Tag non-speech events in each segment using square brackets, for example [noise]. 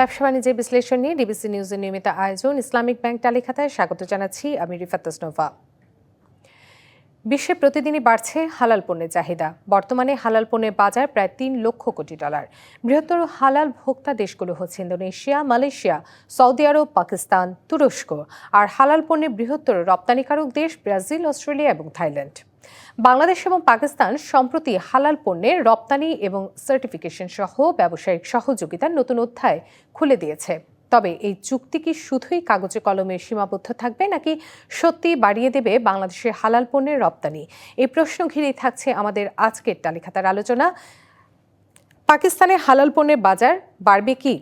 ব্যবসা বাণিজ্যের বিশ্লেষণ নিয়ে ডিবিসি নিউজের নিয়মিত আয়োজন ইসলামিক ব্যাংক তালিকাতায় স্বাগত জানাচ্ছি আমি রিফাত নোভা বিশ্বে প্রতিদিনই বাড়ছে হালাল পণ্যের চাহিদা। বর্তমানে হালাল পণ্যের বাজার প্রায় তিন লক্ষ কোটি ডলার। বৃহত্তর হালাল ভোক্তা দেশগুলো হচ্ছে ইন্দোনেশিয়া, মালয়েশিয়া, সৌদি আরব, পাকিস্তান, তুরস্ক। আর হালাল পণ্যের বৃহত্তর রপ্তানিকারক দেশ ব্রাজিল, অস্ট্রেলিয়া এবং থাইল্যান্ড। বাংলাদেশ এবং পাকিস্তান সম্প্রতি হালাল পণ্যের রপ্তানি এবং সার্টিফিকেশন সহ ব্যবসায়িক সহযোগিতার নতুন অধ্যায় খুলে দিয়েছে। তবে এই চুক্তি কি শুধুই কাগজে কলমে সীমাবদ্ধ থাকবে নাকি সত্যি বাড়িয়ে দেবে বাংলাদেশের হালাল পণ্যের রপ্তানি? এই প্রশ্ন ঘিরেই থাকছে আমাদের আজকের তালিকাতার আলোচনা, পাকিস্তানে হালাল পণ্যের বাজার বাড়বে কি?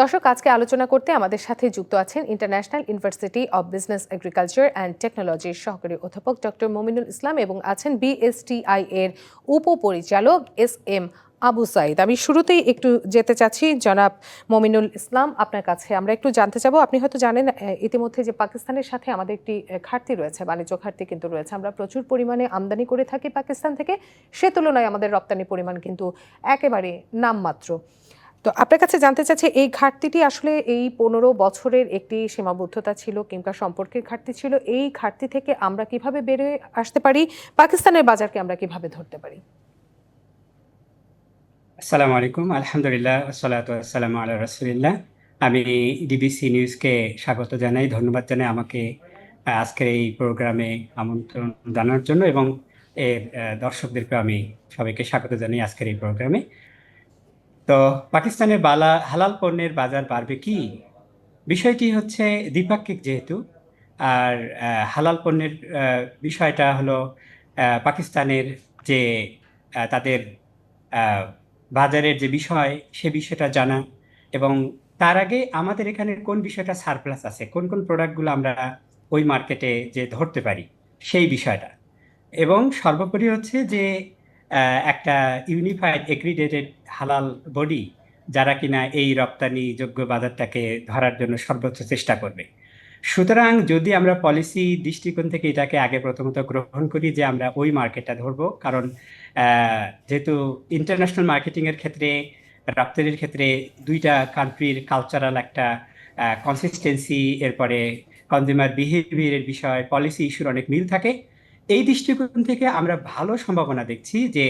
দর্শক, আজকে আলোচনা করতে আমাদের সাথে যুক্ত আছেন international university of business agriculture and টেকনোলজির সহকারী অধ্যাপক ডক্টর মমিনুল ইসলাম এবং আছেন বিএসটিআই এর উপপরিচালক এস এম আবু সাইদ। আমি শুরুতেই একটু যেতে চাচ্ছি, জনাব মমিনুল ইসলাম, আপনার কাছে আমরা একটু জানতে চাবো। আপনি হয়তো জানেন ইতিমধ্যে যে পাকিস্তানের সাথে আমাদের একটি ঘাটতি রয়েছে, বাণিজ্য ঘাটতি কিন্তু রয়েছে। আমরা প্রচুর পরিমাণে আমদানি করে থাকি পাকিস্তান থেকে। সে তুলনায় আমাদের রপ্তানি পরিমাণ কিন্তু একেবারে নামমাত্র। তো আপনার কাছে জানতে চাচ্ছি, এই ঘাটতিটি আসলে এই পনেরো বছরের একটি সীমাবদ্ধতা ছিল, কিংবা সম্পর্কের ঘাটতি ছিল, এই ঘাটতি থেকে আমরা কীভাবে বেরিয়ে আসতে পারি, পাকিস্তানের বাজারকে আমরা কীভাবে ধরতে পারি? আসসালামু আলাইকুম, আলহামদুলিল্লাহ সালাতু আসসালামু আলা রাসূলিল্লাহ। আমি ডিবিসি নিউজকে স্বাগত জানাই, ধন্যবাদ জানাই আমাকে আজকের এই প্রোগ্রামে আমন্ত্রণ জানানোর জন্য এবং এর দর্শকদেরকে আমি সবাইকে স্বাগত জানাই আজকের এই প্রোগ্রামে। তো পাকিস্তানের বালা হালাল পণ্যের বাজার বাড়বে কি? বিষয়টি হচ্ছে দ্বিপাক্ষিক যেহেতু। আর হালাল পণ্যের বিষয়টা হলো পাকিস্তানের যে তাদের বাজারের যে বিষয়, সে বিষয়টা জানা। এবং তার আগে আমাদের এখানে কোন বিষয়টা সারপ্লাস আছে? কোন কোন প্রোডাক্টগুলো আমরা ওই মার্কেটে যে ধরতে পারি? সেই বিষয়টা। এবং সর্বোপরি হচ্ছে যে একটা ইউনিফাইড এগ্রিডেটেড হালাল বডি যারা কিনা এই রপ্তানি যোগ্য বাজারটাকে ধরার জন্য সর্বোচ্চ চেষ্টা করবে। সুতরাং যদি আমরা পলিসি দৃষ্টিকোণ থেকে এটাকে আগে প্রথমত গ্রহণ করি যে আমরা ওই মার্কেটটা ধরবো, কারণ যেহেতু ইন্টারন্যাশনাল মার্কেটিংয়ের ক্ষেত্রে, রপ্তানির ক্ষেত্রে দুইটা কান্ট্রির কালচারাল একটা কনসিস্টেন্সি এরপরে কনজিউমার বিহেভিয়ারের বিষয় পলিসি ইস্যুর অনেক মিল থাকে। এই দৃষ্টিকোণ থেকে আমরা ভালো সম্ভাবনা দেখছি যে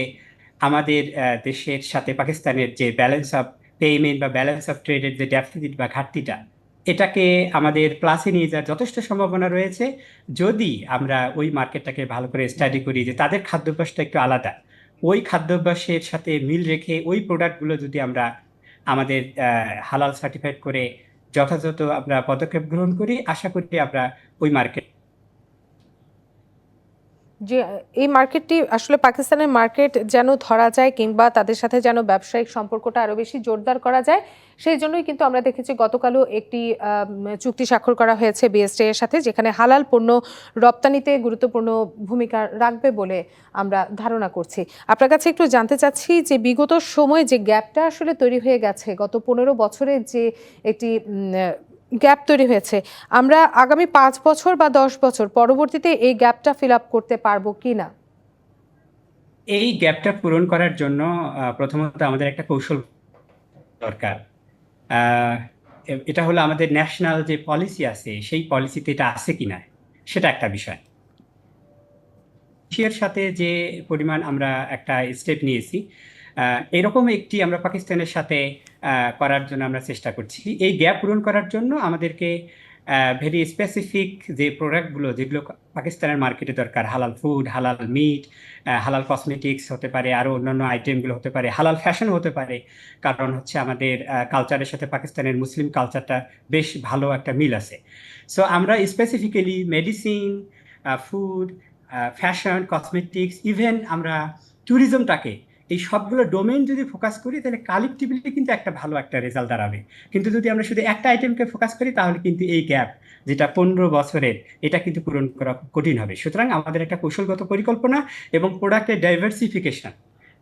আমাদের দেশের সাথে পাকিস্তানের যে ব্যালেন্স অফ পেমেন্ট বা ব্যালেন্স অফ ট্রেডের যে ডেফিসিট বা ঘাটতিটা, এটাকে আমাদের প্লাসে নিয়ে যাওয়ার যথেষ্ট সম্ভাবনা রয়েছে। যদি আমরা ওই মার্কেটটাকে ভালো করে স্টাডি করি যে তাদের খাদ্যাভ্যাসটা একটু আলাদা, ওই খাদ্যাভ্যাসের সাথে মিল রেখে ওই প্রোডাক্টগুলো যদি আমরা আমাদের হালাল সার্টিফাইড করে যথাযথ আমরা পদক্ষেপ গ্রহণ করি, আশা করি আমরা ওই মার্কেট যে, এই মার্কেটটি আসলে পাকিস্তানের মার্কেট যেন ধরা যায় কিংবা তাদের সাথে যেন ব্যবসায়িক সম্পর্কটা আরও বেশি জোরদার করা যায়, সেই জন্যই কিন্তু আমরা দেখেছি গতকালও একটি চুক্তি স্বাক্ষর করা হয়েছে বিএসটি এর সাথে, যেখানে হালাল পণ্য রপ্তানিতে গুরুত্বপূর্ণ ভূমিকা রাখবে বলে আমরা ধারণা করছি। আপনার কাছে একটু জানতে চাচ্ছি যে, বিগত সময় যে গ্যাপটা আসলে তৈরি হয়ে গেছে, গত পনেরো বছরের যে একটি গ্যাপ তৈরি হয়েছে। আমরা আগামী পাঁচ বছর বা দশ বছর পরবর্তীতে এই গ্যাপটা ফিল আপ করতে পারব কি না? এই গ্যাপটা পূরণ করার জন্য প্রথমত আমাদের একটা কৌশল দরকার। এটা হলো আমাদের ন্যাশনাল যে পলিসি আছে, সেই পলিসিতে এটা আছে কিনা সেটা একটা বিষয়। এশিয়ার সাথে যে পরিমাণ আমরা একটা স্টেপ নিয়েছি এরকম একটি আমরা পাকিস্তানের সাথে করার জন্য আমরা চেষ্টা করছি। এই গ্যাপ পূরণ করার জন্য আমাদেরকে ভেরি স্পেসিফিক যে প্রোডাক্টগুলো যেগুলো পাকিস্তানের মার্কেটে দরকার, হালাল ফুড হালাল মিট হালাল কসমেটিক্স হতে পারে আরও অন্যান্য আইটেমগুলো হতে পারে, হালাল ফ্যাশন হতে পারে, কারণ হচ্ছে আমাদের কালচারের সাথে পাকিস্তানের মুসলিম কালচারটা বেশ ভালো একটা মিল আছে। সো আমরা specifically medicine food fashion cosmetics even আমরা ট্যুরিজমটাকে এই সবগুলো ডোমেইন যদি ফোকাস করি, তাহলে কালেকটিভলি কিন্তু একটা ভালো একটা রেজাল্ট দাঁড়াবে। কিন্তু যদি আমরা শুধু একটা আইটেমকে ফোকাস করি, তাহলে কিন্তু এই গ্যাপ যেটা পনেরো বছরের, এটা কিন্তু পূরণ করা কঠিন হবে। সুতরাং আমাদের একটা কৌশলগত পরিকল্পনা এবং প্রোডাক্টের ডাইভার্সিফিকেশন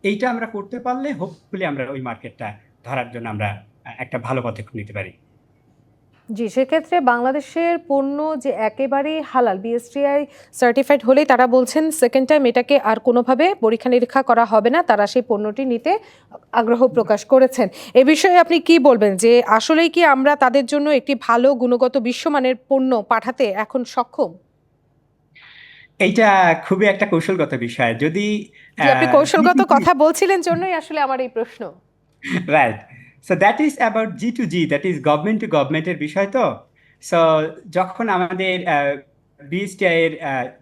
এইটা আমরা করতে পারলে হোপফুলি আমরা ওই মার্কেটটা ধরার জন্য আমরা একটা ভালো পদক্ষেপ নিতে পারি। জি সেক্ষেত্রে বাংলাদেশের পণ্য যে একেবারেই হালাল বিএসটিআই সার্টিফাইড হলেই তারা বলছেন সেকেন্ড টাইম এটাকে আর কোনোভাবে পরীক্ষা নিরীক্ষা করা হবে না তারা সেই পণ্যটি নিতে আগ্রহ প্রকাশ করেছেন। এ বিষয়ে আপনি কি বলবেন? যে আসলেই কি আমরা তাদের জন্য একটি ভালো গুণগত বিশ্বমানের পণ্য পাঠাতে এখন সক্ষম? এইটা খুবই একটা কৌশলগত বিষয়। যদি আপনি কৌশলগত [laughs] কথা বলছিলেন জন্যই আসলে আমার এই প্রশ্ন। Right so that is about G to G that is government to গভর্নমেন্টের বিষয় তো? সো যখন আমাদের বিএসটিআই এর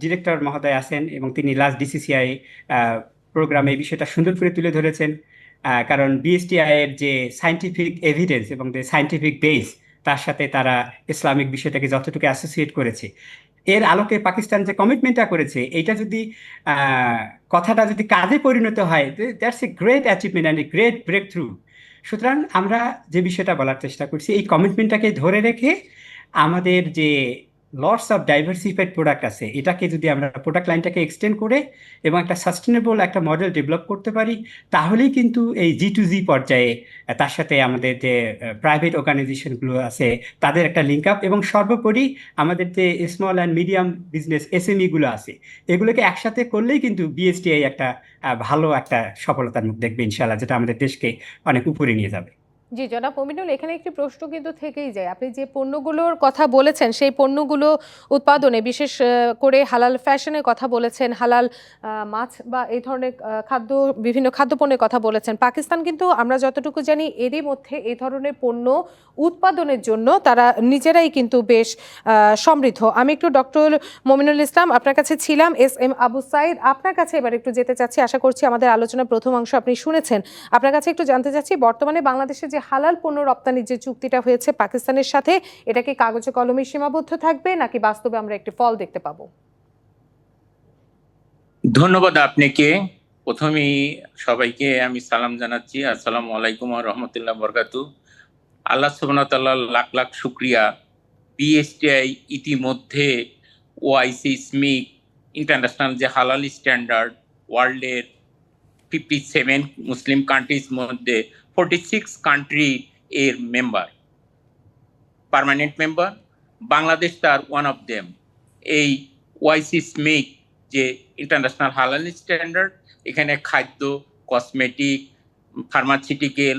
ডিরেক্টর মহোদয় আছেন এবং তিনি লাস্ট ডিসিসিআই প্রোগ্রামে এই বিষয়টা সুন্দর করে তুলে ধরেছেন কারণ বিএসটিআই এর যে সায়েন্টিফিক এভিডেন্স এবং যে সায়েন্টিফিক বেস তার সাথে তারা ইসলামিক বিষয়টাকে যতটুকু অ্যাসোসিয়েট করেছে। এর আলোকে পাকিস্তান যে কমিটমেন্টটা করেছে এটা যদি কথাটা যদি কাজে পরিণত হয় that's a great achievement and a great breakthrough সুতরাং আমরা যে বিষয়টা বলার চেষ্টা করছি এই কমিটমেন্টটাকে ধরে রেখে আমাদের যে লটস অফ ডাইভার্সিফাইড প্রোডাক্ট আছে। এটাকে যদি আমরা প্রোডাক্ট লাইনটাকে এক্সটেন্ড করে এবং একটা সাস্টেনেবল একটা মডেল ডেভেলপ করতে পারি, তাহলেই কিন্তু এই জি টু জি পর্যায়ে তার সাথে আমাদের যে প্রাইভেট অর্গানাইজেশনগুলো আছে, তাদের একটা লিঙ্ক আপ এবং সর্বোপরি আমাদের যে small and medium business SME গুলো আছে, এগুলোকে একসাথে করলেই কিন্তু বিএসটিআই একটা ভালো একটা সফলতার মুখ দেখবে ইনশাল্লাহ যেটা আমাদের দেশকে অনেক উপরে নিয়ে যাবে। জি, জনাব মমিনুল, এখানে একটি প্রশ্ন কিন্তু থেকেই যায়। আপনি যে পণ্যগুলোর কথা বলেছেন, সেই পণ্যগুলো উৎপাদনে, বিশেষ করে হালাল ফ্যাশনের কথা বলেছেন, হালাল মাছ বা এই ধরনের খাদ্য, বিভিন্ন খাদ্যপণ্যের কথা বলেছেন। পাকিস্তান কিন্তু আমরা যতটুকু জানি, এরই মধ্যে এই ধরনের পণ্য উৎপাদনের জন্য তারা নিজেরাই কিন্তু বেশ সমৃদ্ধ। আমি একটু ডক্টর মমিনুল ইসলাম আপনার কাছে ছিলাম, এস এম আবু সাইদ। আপনার কাছে এবার একটু যেতে চাচ্ছি। আশা করছি আমাদের আলোচনার প্রথম অংশ আপনি শুনেছেন। আপনার কাছে একটু জানতে চাচ্ছি, বর্তমানে বাংলাদেশে যে হালাল পণ্য রপ্তানির যে চুক্তিটা হয়েছে পাকিস্তানের সাথে, এটা কি কাগজে কলমে সীমাবদ্ধ থাকবে নাকি বাস্তবে আমরা একটি ফল দেখতে পাবো? ধন্যবাদ আপনাকে। প্রথমেই সবাইকে আমি সালাম জানাচ্ছি। আসসালামু আলাইকুম রহমতুল্লাহ বরকাতু আল্লাহ সুবহানাহু লাখ লাখ শুক্রিয়া। বিএসটিআই ইতিমধ্যে ওআইসি স্মিক ইন্টারন্যাশনাল যে হালাল স্ট্যান্ডার্ড ওয়ার্ল্ডের ফিফটি সেভেন মুসলিম কান্ট্রিজ মধ্যে ফোরটি সিক্স কান্ট্রি এর মেম্বার পার্মানেন্ট মেম্বার বাংলাদেশ তার ওয়ান অফ দেম এই ওয়াইসি স্মিক যে ইন্টারন্যাশনাল হালাল স্ট্যান্ডার্ড এখানে খাদ্য কসমেটিক ফার্মাসিউটিক্যাল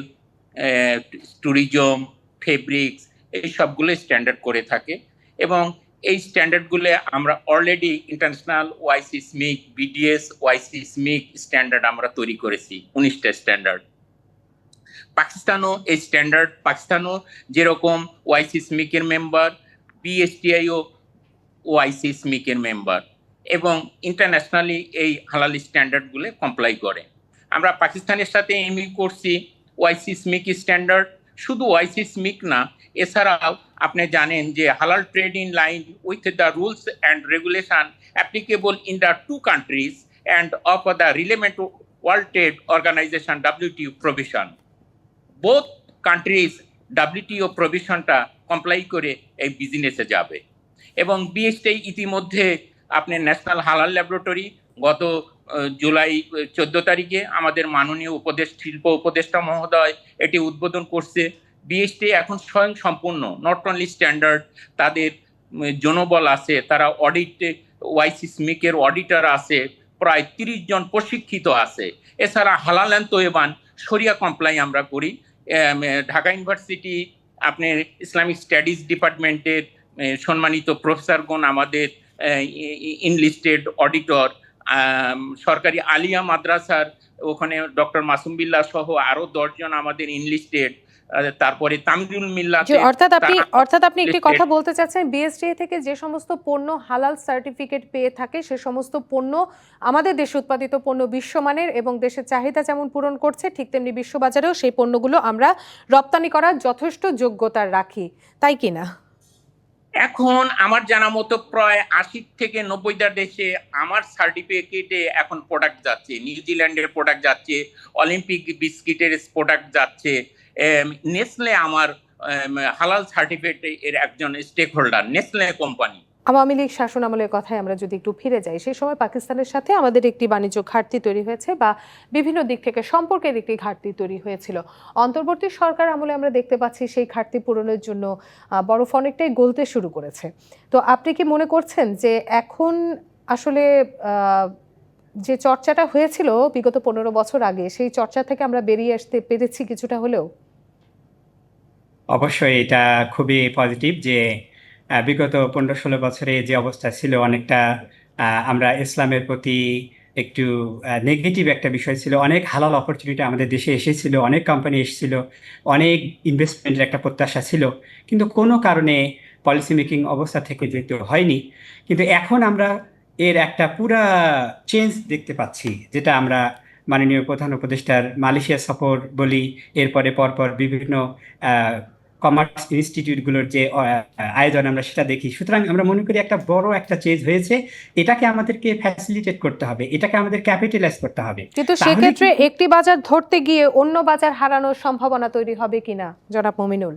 ট্যুরিজম ফেব্রিক্স এই সবগুলো স্ট্যান্ডার্ড করে থাকে। এবং এই স্ট্যান্ডার্ডগুলো আমরা already international OIC SMIIC BDS OIC SMIIC standard আমরা তৈরি করেছি, উনিশটা স্ট্যান্ডার্ড পাকিস্তানও, এই স্ট্যান্ডার্ড পাকিস্তানও, যেরকম ওয়াইসি স্মিকের মেম্বার বিএসটিআইও ওআইসি স্মিকের মেম্বার এবং ইন্টারন্যাশনালি এই হালাল স্ট্যান্ডার্ডগুলো কমপ্লাই করে। আমরা পাকিস্তানের সাথে এমই করছি ওয়াইসি স্মিক স্ট্যান্ডার্ড শুধু ওয়াইসি স্মিক না, এছাড়াও আপনি জানেন যে হালাল trade in line with the rules and regulation applicable in the two countries and of the relevant world trade organisation WTO provision both countries WTO প্রভিশনটা comply করে এই বিজনেসে যাবে। এবং বিএসটি ইতিমধ্যে আপনি ন্যাশনাল হালাল ল্যাবরেটরি গত জুলাই চোদ্দ তারিখে আমাদের মাননীয় উপদেশ, শিল্প উপদেষ্টা মহোদয় এটি উদ্বোধন করছে। বিএসটি এখন স্বয়ং সম্পূর্ণ নট অনলি স্ট্যান্ডার্ড তাদের জনবল আছে, তারা অডিট ওয়াইসি স্মিকের অডিটর আছে, প্রায় তিরিশ জন প্রশিক্ষিত আছে। এছাড়া হালালান তোয়েবান সরিয়া কমপ্লাই আমরা করি। ঢাকা ইউনিভার্সিটি আপনার ইসলামিক স্টাডিজ ডিপার্টমেন্টের সম্মানিত প্রফেসরগণ, আমাদের ইনলিস্টেড অডিটর সরকারি আলিয়া মাদ্রাসার, ওখানে ডক্টর মাসুম বিল্লাহ সহ আরও দশজন আমাদের ইনলিস্টেড তারপরে তামিরুল মিল্লাহ যে অর্থাৎ আপনি অর্থাৎ আপনি একটি কথা বলতে চাচ্ছেন বিএসটিএ থেকে যে সমস্ত পণ্য হালাল সার্টিফিকেট পেয়ে থাকে সে সমস্ত পণ্য আমাদের দেশে উৎপাদিত পণ্য বিশ্বমানের এবং দেশের চাহিদা যেমন পূরণ করছে ঠিক তেমনি বিশ্ববাজারেও সেই পণ্যগুলো আমরা রপ্তানি করার যথেষ্ট যোগ্যতা রাখি। তাই কি না? এখন আমার জানা মতো প্রায় আশি থেকে নব্বইটা দেশে আমার সার্টিফিকেটে এখন প্রোডাক্ট যাচ্ছে। নিউজিল্যান্ডের প্রোডাক্ট যাচ্ছে অলিম্পিক বিস্কিটের প্রোডাক্ট যাচ্ছে। নেসলে আমার হালাল সার্টিফিকেট এর একজন stakeholder Nestle company Awami League শাসন আমলের কথায় আমরা যদি একটু ফিরে যাই, সেই সময় পাকিস্তানের সাথে আমাদের একটি বাণিজ্য ঘাটতি তৈরি হয়েছে বা বিভিন্ন দিক থেকে সম্পর্কের একটি ঘাটতি তৈরি হয়েছিল। অন্তর্বর্তী সরকার আমলে আমরা দেখতে পাচ্ছি সেই ঘাটতি পূরণের জন্য বরফ অনেকটাই গলতে শুরু করেছে। তো আপনি কি মনে করছেন যে এখন আসলে যে চর্চাটা হয়েছিল বিগত পনেরো বছর আগে, সেই চর্চা থেকে আমরা বেরিয়ে আসতে পেরেছি কিছুটা হলেও? অবশ্যই এটা খুবই পজিটিভ যে বিগত পনেরো ষোলো বছরে যে অবস্থা ছিল অনেকটা আমরা ইসলামের প্রতি একটু নেগেটিভ একটা বিষয় ছিল। অনেক হালাল অপরচুনিটি আমাদের দেশে এসেছিল, অনেক কোম্পানি এসেছিল, অনেক ইনভেস্টমেন্টের একটা প্রত্যাশা ছিল। কিন্তু কোনো কারণে পলিসি মেকিং অবস্থা থেকে যেহেতু হয়নি। কিন্তু এখন আমরা এর একটা পুরা চেঞ্জ দেখতে পাচ্ছি যেটা আমরা মাননীয় প্রধান উপদেষ্টার মালয়েশিয়া সফর বলি এরপরে পরপর বিভিন্ন কমার্স ইনস্টিটিউটগুলোর যে আয়োজন আমরা সেটা দেখি। সুতরাং আমরা মনে করি একটা বড় একটা চেঞ্জ হয়েছে। এটাকে আমাদেরকে ফ্যাসিলিটেট করতে হবে এটাকে আমাদের ক্যাপিটালাইজ করতে হবে। কিন্তু সেক্ষেত্রে একটি বাজার ধরতে গিয়ে অন্য বাজার হারানোর সম্ভাবনা তৈরি হবে কিনা জনাব মমিনুল?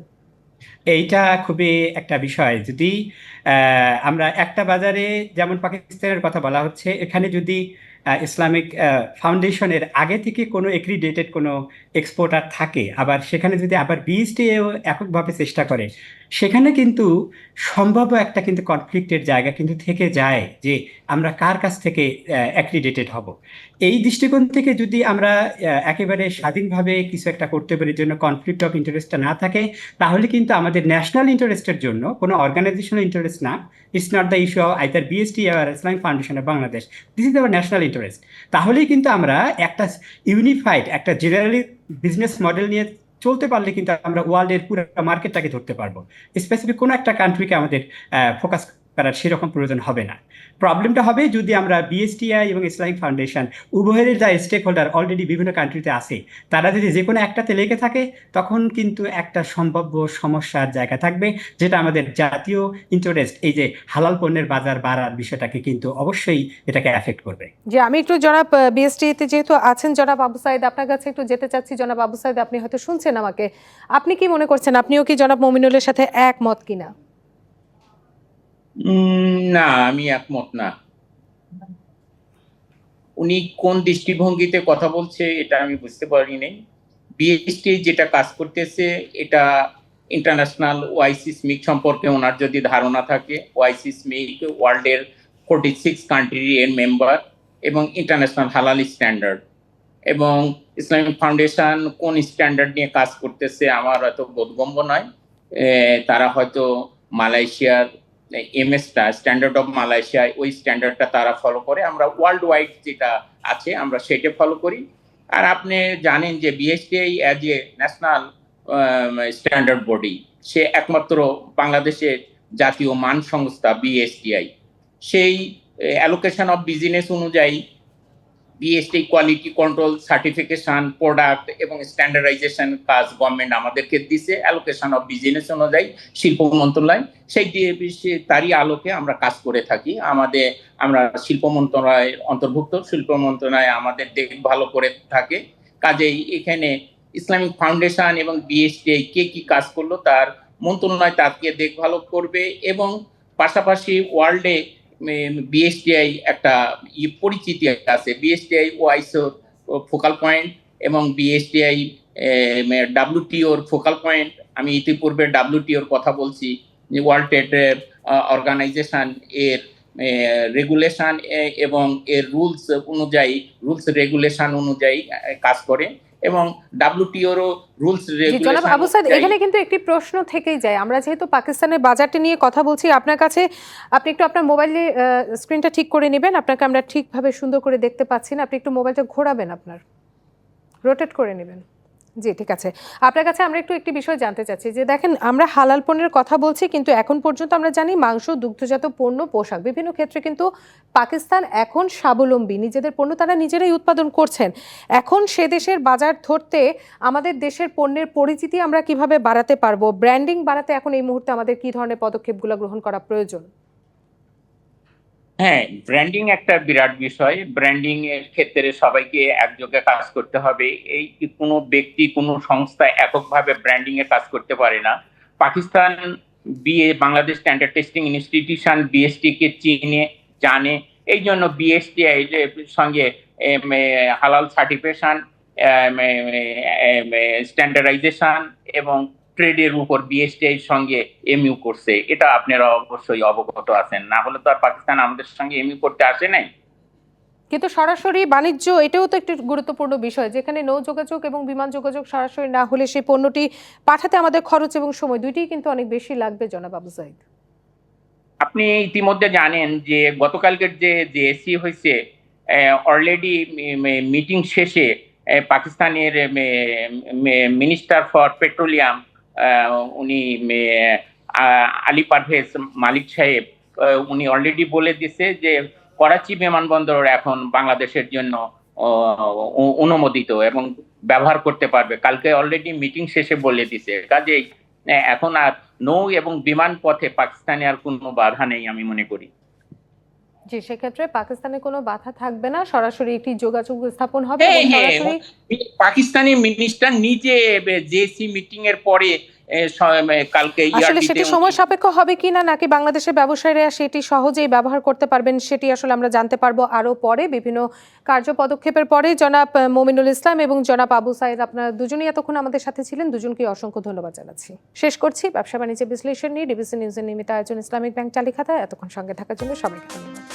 এইটা খুবই একটা বিষয়। যদি আমরা একটা বাজারে যেমন পাকিস্তানের কথা বলা হচ্ছে, এখানে যদি ইসলামিক ফাউন্ডেশনের আগে থেকে কোনো এক্রিডেটেড কোনো এক্সপোর্টার থাকে, আবার সেখানে যদি আবার বিএসটিও এককভাবে চেষ্টা করে সেখানে কিন্তু সম্ভাব্য একটা কিন্তু কনফ্লিক্টের জায়গা কিন্তু থেকে যায় যে আমরা কার কাছ থেকে অ্যাক্রিডেটেড হব। এই দৃষ্টিকোণ থেকে যদি আমরা একেবারে স্বাধীনভাবে কিছু একটা করতে পারি জন্য কনফ্লিক্ট অফ ইন্টারেস্টটা না থাকে, তাহলে কিন্তু আমাদের ন্যাশনাল ইন্টারেস্টের জন্য কোনো অর্গানাইজেশনাল ইন্টারেস্ট না। It's not the issue either BST or Islamic foundation of Bangladesh this is our national interest তাহলেই কিন্তু আমরা একটা ইউনিফাইড একটা জেনারেলি বিজনেস মডেল নিয়ে চলতে পারলে কিন্তু আমরা ওয়ার্ল্ডের পুরো মার্কেটটাকে ধরতে পারব। স্পেসিফিক কোনো একটা কান্ট্রিকে আমাদের ফোকাস করার সেরকম প্রয়োজন হবে না। প্রবলেমটা হবে যদি আমরা বিএসটিআই এবং ইসলামিক ফাউন্ডেশন উভয়ের যা স্টেক হোল্ডার অলরেডি বিভিন্ন কান্ট্রিতে আছে, তারা যদি যে কোনো একটাতে লেগে থাকে, তখন কিন্তু একটা সম্ভাব্য সমস্যার জায়গা থাকবে, যেটা আমাদের জাতীয় ইন্টারেস্ট এই যে হালাল পণ্যের বাজার বাড়ার বিষয়টাকে কিন্তু অবশ্যই এটাকে অ্যাফেক্ট করবে। যে আমি একটু জনাব বিএসটিতে যেহেতু আছেন, জনাব আবু সাইদ, আপনার কাছে একটু যেতে চাচ্ছি। জনাব আবু সাইদ, আপনি হয়তো শুনছেন আমাকে। আপনি কি মনে করছেন? আপনিও কি জনাব মমিনুলের সাথে একমত কিনা? না, আমি একমত না। উনি কোন দৃষ্টিভঙ্গিতে কথা বলছে এটা আমি বুঝতে পারিনি। বিএসটি যেটা কাজ করতেছে, এটা ইন্টারন্যাশনাল ওআইসি স্মিক সম্পর্কে ওনার যদি ধারণা থাকে ওআইসি স্মিক ওয়ার্ল্ডের ফোর্টি সিক্স কান্ট্রি এর মেম্বার এবং ইন্টারন্যাশনাল হালাল স্ট্যান্ডার্ড এবং ইসলামিক ফাউন্ডেশন কোন স্ট্যান্ডার্ড নিয়ে কাজ করতেছে, আমার হয়তো বোধগম্য নয়। তারা হয়তো মালয়েশিয়ার এমএসটা স্ট্যান্ডার্ড অফ মালয়েশিয়া ওই স্ট্যান্ডার্ডটা তারা ফলো করে। আমরা ওয়ার্ল্ড ওয়াইড যেটা আছে, আমরা সেটা ফলো করি। আর আপনি জানেন যে BSTI as a national standard body সে একমাত্র বাংলাদেশের জাতীয় মান সংস্থা বিএসটিআই সেই অ্যালোকেশন অফ বিজনেস অনুযায়ী BST quality control certification product এবং স্ট্যান্ডার্ডাইজেশন কাজ গভর্নমেন্ট আমাদেরকে দিছে অ্যালোকেশন অফ বিজনেস অনুযায়ী শিল্প মন্ত্রণালয়। সেই তারই আলোকে আমরা কাজ করে থাকি। আমাদের, আমরা শিল্প মন্ত্রণালয়ের অন্তর্ভুক্ত। শিল্প মন্ত্রণালয় আমাদের দেখভাল করে থাকে। কাজেই এখানে ইসলামিক ফাউন্ডেশন এবং বিএসটিআই কে কি কাজ করল, তার মন্ত্রণালয় তাকে দেখভাল করবে এবং পাশাপাশি ওয়ার্ল্ডে বিএসটিআই একটা পরিচিতি আছে। বিএসটিআই ওআইসোর ফোকাল পয়েন্ট এবং বিএসটিআই ডাব্লিউটিওর ফোকাল পয়েন্ট আমি ইতিপূর্বে ডাব্লিউটিওর কথা বলছি ওয়ার্ল্ড ট্রেড অর্গানাইজেশন এর রেগুলেশন এবং এর রুলস অনুযায়ী রুলস রেগুলেশন অনুযায়ী কাজ করে। এবং ডাব্লিউটিওরও রুলস জনাব আবু সাইদ এখানে কিন্তু একটি প্রশ্ন থেকেই যায়। আমরা যেহেতু পাকিস্তানের বাজারটি নিয়ে কথা বলছি আপনার কাছে আপনি একটু আপনার মোবাইলে স্ক্রিনটা ঠিক করে নেবেন। আপনাকে আমরা ঠিকভাবে সুন্দর করে দেখতে পাচ্ছি না। আপনি একটু মোবাইলটা ঘোরাবেন আপনার। রোটেট করে নেবেন। জি, ঠিক আছে। আপনার কাছে আমরা একটু একটি বিষয় জানতে চাচ্ছি যে, দেখেন, আমরা হালাল পণ্যের কথা বলছি, কিন্তু এখন পর্যন্ত আমরা জানি মাংস, দুগ্ধজাত পণ্য, পোশাক বিভিন্ন ক্ষেত্রে কিন্তু পাকিস্তান এখন স্বাবলম্বী। নিজেদের পণ্য তারা নিজেরাই উৎপাদন করছেন। এখন সে দেশের বাজার ধরতে আমাদের দেশের পণ্যের পরিচিতি আমরা কীভাবে বাড়াতে পারব? ব্র্যান্ডিং বাড়াতে এখন এই মুহূর্তে আমাদের কি ধরনের পদক্ষেপগুলো গ্রহণ করা প্রয়োজন? হ্যাঁ ব্র্যান্ডিং একটা বিরাট বিষয়। ব্র্যান্ডিং এর ক্ষেত্রে সবাইকে একযোগে কাজ করতে হবে। এই কোনো ব্যক্তি, কোনো সংস্থা এককভাবে ব্র্যান্ডিং এ কাজ করতে পারে না। Pakistan BA, Bangladesh standard testing institution BST কে চিনে, জানে। এই জন্য বিএসটি সঙ্গে হালাল সার্টিফিকেশন স্ট্যান্ডার্ডাইজেশন এবং ট্রেডের উপর বিএসটি এর সঙ্গে এমইউ করছে এটা আপনারা অবশ্যই অবগত আছেন। না হলে তো আর পাকিস্তান আমাদের সঙ্গে এমইউ করতে আসে নাই। কিন্তু সরাসরি বাণিজ্য এটাও তো একটি গুরুত্বপূর্ণ বিষয় যেখানে নৌ যোগাযোগ এবং বিমান যোগাযোগ সরাসরি না হলে সেই পণ্যটি পাঠাতে আমাদের খরচ এবং সময় দুইটিই কিন্তু অনেক বেশি লাগবে জনাব আবু সাইদ। আপনি ইতিমধ্যে জানেন যে গতকালকের যে জেএসসি হয়েছে অলরেডি মিটিং শেষে পাকিস্তানের মিনিস্টার ফর পেট্রোলিয়াম উনি আলী পারভেজ মালিক সাহেব উনি অলরেডি বলে দিছে যে করাচি বিমানবন্দর এখন বাংলাদেশের জন্য অনুমোদিত এবং ব্যবহার করতে পারবে। কালকে অলরেডি মিটিং শেষে বলে দিছে। কাজেই এখন আর নৌ এবং বিমান পথে পাকিস্তানে আর কোনো বাধা নেই আমি মনে করি। জি সেক্ষেত্রে পাকিস্তানে কোনো বাধা থাকবে না। সরাসরি একটি যোগাযোগ স্থাপন হবে হ্যাঁ, হ্যাঁ, পাকিস্তানি মিনিস্টার নিজে জেসি মিটিং এর পরে কালকে আসলে সেটি সময় সাপেক্ষ হবে কিনা নাকি বাংলাদেশের ব্যবসায়ীরা সেটি সহজেই ব্যবহার করতে পারবেন সেটি আসলে আমরা জানতে পারব আরও পরে। বিভিন্ন কার্য পদক্ষেপের পরে জনাব মমিনুল ইসলাম এবং জনাব আবু সাইদ আপনারা দুজনেই এতক্ষণ আমাদের সাথে ছিলেন। দুজনকে অসংখ্য ধন্যবাদ জানাচ্ছি। শেষ করছি ব্যবসা বাণিজ্য বিশ্লেষণ নিয়ে। ডিবিসি নিউজের নিয়মিত আয়োজন ইসলামিক ব্যাংক চালিখাতা এতক্ষণ সঙ্গে থাকার জন্য সবাইকে ধন্যবাদ।